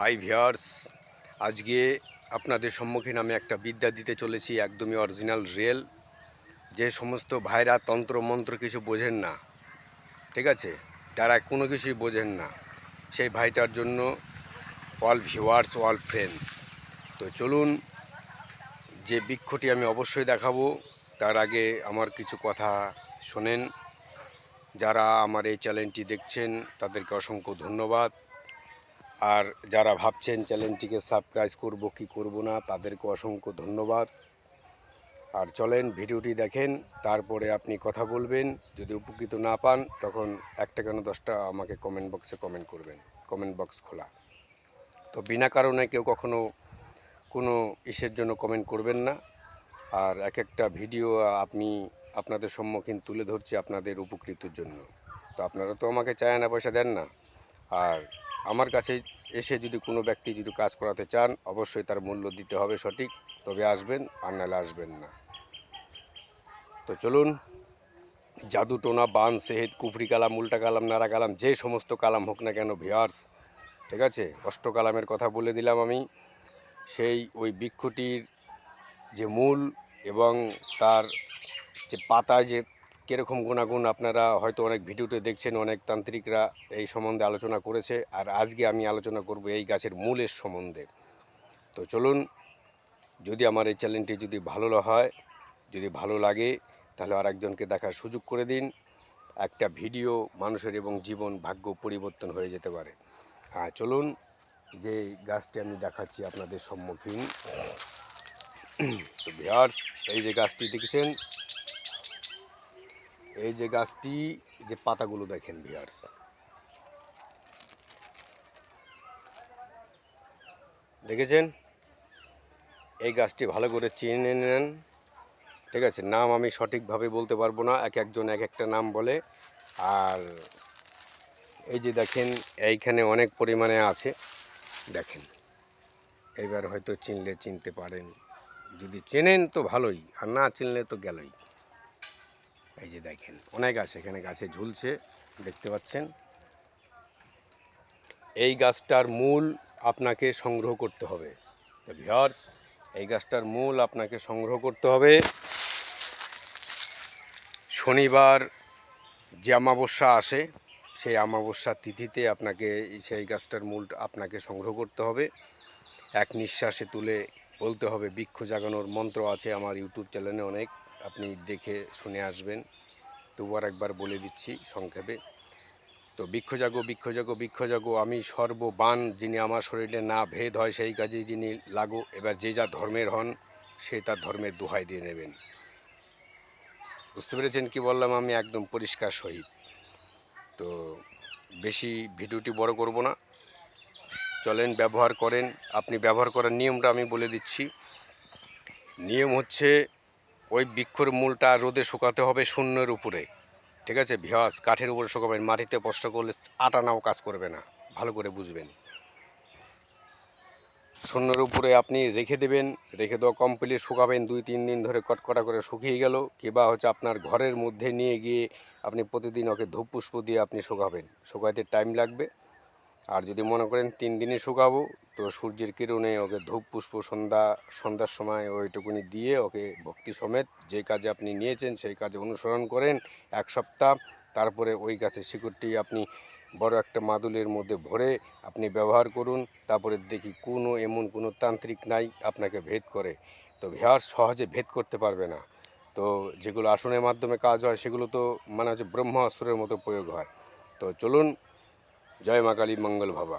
High viewers আজকে আপনাদের সম্মুখীন আমি একটা বিদ্যা দিতে চলেছি, একদমই অরিজিনাল রিয়েল যে সমস্ত ভাইরা তন্ত্র, মন্ত্র কিছু বোঝেন না, ঠিক আছে? তারা কোনো কিছুই বোঝেন না, সেই ভাইটার জন্য অল ভিউয়ার্স অল ফ্রেন্ডস তো চলুন, যে বৃক্ষটি আমি অবশ্যই দেখাবো, তার আগে আমার কিছু কথা শোনেন। যারা আমার এই চ্যানেলটি দেখছেন, তাদেরকে অসংখ্য ধন্যবাদ। আর যারা ভাবছেন চ্যানেলটিকে সাবস্ক্রাইব করব কি করব না, তাদেরকে অসংখ্য ধন্যবাদ। আর চলেন ভিডিওটি দেখেন, তারপরে আপনি কথা বলবেন। যদি উপকৃত না পান, তখন একটা কেন দশটা আমাকে কমেন্ট বক্সে কমেন্ট করবেন। কমেন্ট বক্স খোলা। তো বিনা কারণে কেউ কখনো কোনো ইসের জন্য কমেন্ট করবেন না। আর এক একটা ভিডিও আপনি আপনাদের সম্মুখীন তুলে ধরছি আপনাদের উপকৃতর জন্য। তো আপনারা তো আমাকে চায় না, পয়সা দেন না। আর আমার কাছে এসে যদি কোনো ব্যক্তি যদি কাজ করাতে চান, অবশ্যই তার মূল্য দিতে হবে সঠিক। তবে আসবেন, আর নাহলে আসবেন না। তো চলুন, জাদু টোনা, বান সেহেদ কুফরি কালাম, উল্টা কালাম নারা কালাম, যে সমস্ত কালাম হোক না কেন, ভিয়ার্স, ঠিক আছে? অষ্ট কালামের কথা বলে দিলাম আমি। সেই ওই বৃক্ষটির যে মূল এবং তার যে পাতায় যে কীরকম গুণাগুণ আপনারা হয়তো অনেক ভিডিওতে দেখছেন, অনেক তান্ত্রিকরা এই সম্বন্ধে আলোচনা করেছে। আর আজকে আমি আলোচনা করব এই গাছের মূলের সম্বন্ধে। তো চলুন, যদি আমার এই চ্যানেলটি যদি ভালো হয়, যদি ভালো লাগে, তাহলে আর একজনকে দেখার সুযোগ করে দিন। একটা ভিডিও মানুষের এবং জীবন ভাগ্য পরিবর্তন হয়ে যেতে পারে। হ্যাঁ চলুন, যে গাছটি আমি দেখাচ্ছি আপনাদের সম্মুখীন। তো ভিয়ার্স এই যে গাছটি দেখেছেন এই যে গাছটি যে পাতাগুলো দেখেন ভিয়ার্স দেখেছেন? এই গাছটি ভালো করে চিনে নেন। ঠিক আছে, নাম আমি সঠিকভাবে বলতে পারব না, এক একজন এক একটা নাম বলে। আর এই যে দেখেন, এইখানে অনেক পরিমাণে আছে। দেখেন এবার হয়তো চিনলে চিনতে পারেন। যদি চেনেন তো ভালোই, আর না চিনলে তো গেলই। এই যে দেখেন, অনেক গাছ এখানে গাছে ঝুলছে, দেখতে পাচ্ছেন। এই গাছটার মূল আপনাকে সংগ্রহ করতে হবে। তো ভিওর্স এই গাছটার মূল আপনাকে সংগ্রহ করতে হবে। শনিবার যে অমাবস্যা আসে, সেই অমাবস্যার তিথিতে আপনাকে সেই গাছটার মূল আপনাকে সংগ্রহ করতে হবে। এক নিঃশ্বাসে তুলে বলতে হবে, বৃক্ষ জাগানোর মন্ত্র আছে আমার ইউটিউব চ্যানেলে অনেক। আপনি দেখে শুনে আসবেন। তবু আর একবার বলে দিচ্ছি সংক্ষেপে। তো বৃক্ষ জাগো বৃক্ষ জাগো বৃক্ষ জাগো আমি সর্ববান যিনি আমার শরীরে না ভেদ হয় সেই কাজে যিনি লাগো, এবার যে যা ধর্মের হন, সে তার ধর্মের দোহাই দিয়ে নেবেন। বুঝতে পেরেছেন কি বললাম আমি? একদম পরিষ্কার সহিত। তো বেশি ভিডিওটি বড় করব না। চলেন, ব্যবহার করেন। আপনি ব্যবহার করার নিয়মটা আমি বলে দিচ্ছি। নিয়ম হচ্ছে ওই বৃক্ষর মূলটা রোদে শুকাতে হবে শূন্যের উপরে। ঠিক আছে? ভিয়াস কাঠের উপরে শুকাবেন, মাটিতে স্পষ্ট করলে আটানাও কাজ করবে না। ভালো করে বুঝবেন। শূন্যের উপরে আপনি রেখে দেবেন, রেখে দেওয়া কমপ্লিট শুকাবেন, দুই, তিন দিন ধরে কটকটা করে শুকিয়ে গেল, কিংবা হচ্ছে আপনার ঘরের মধ্যে নিয়ে গিয়ে আপনি প্রতিদিন ওকে ধূপ পুষ্প দিয়ে আপনি শুকাবেন। শুকাইতে টাইম লাগবে। আর যদি মনে করেন তিন দিনে শুকাবো, তো সূর্যের কিরণে ওকে ধূপ, পুষ্প, সন্ধ্যা, সন্ধ্যার সময় ওইটুকুনি দিয়ে ওকে ভক্তি সমেত যে কাজে আপনি নিয়েছেন, সেই কাজে অনুসরণ করেন এক সপ্তাহ। তারপরে ওই গাছের শিকড়টি আপনি বড় একটা মাদুলের মধ্যে ভরে আপনি ব্যবহার করুন। তারপরে দেখি কোনো এমন কোনো তান্ত্রিক নাই আপনাকে ভেদ করে। তো ভেয়ার সহজে ভেদ করতে পারবে না। তো যেগুলো আসনের মাধ্যমে কাজ হয়, সেগুলো তো মানে হচ্ছে ব্রহ্মাস্ত্রের মতো প্রয়োগ হয়। তো চলুন জয় মা কালী মঙ্গল ভাবা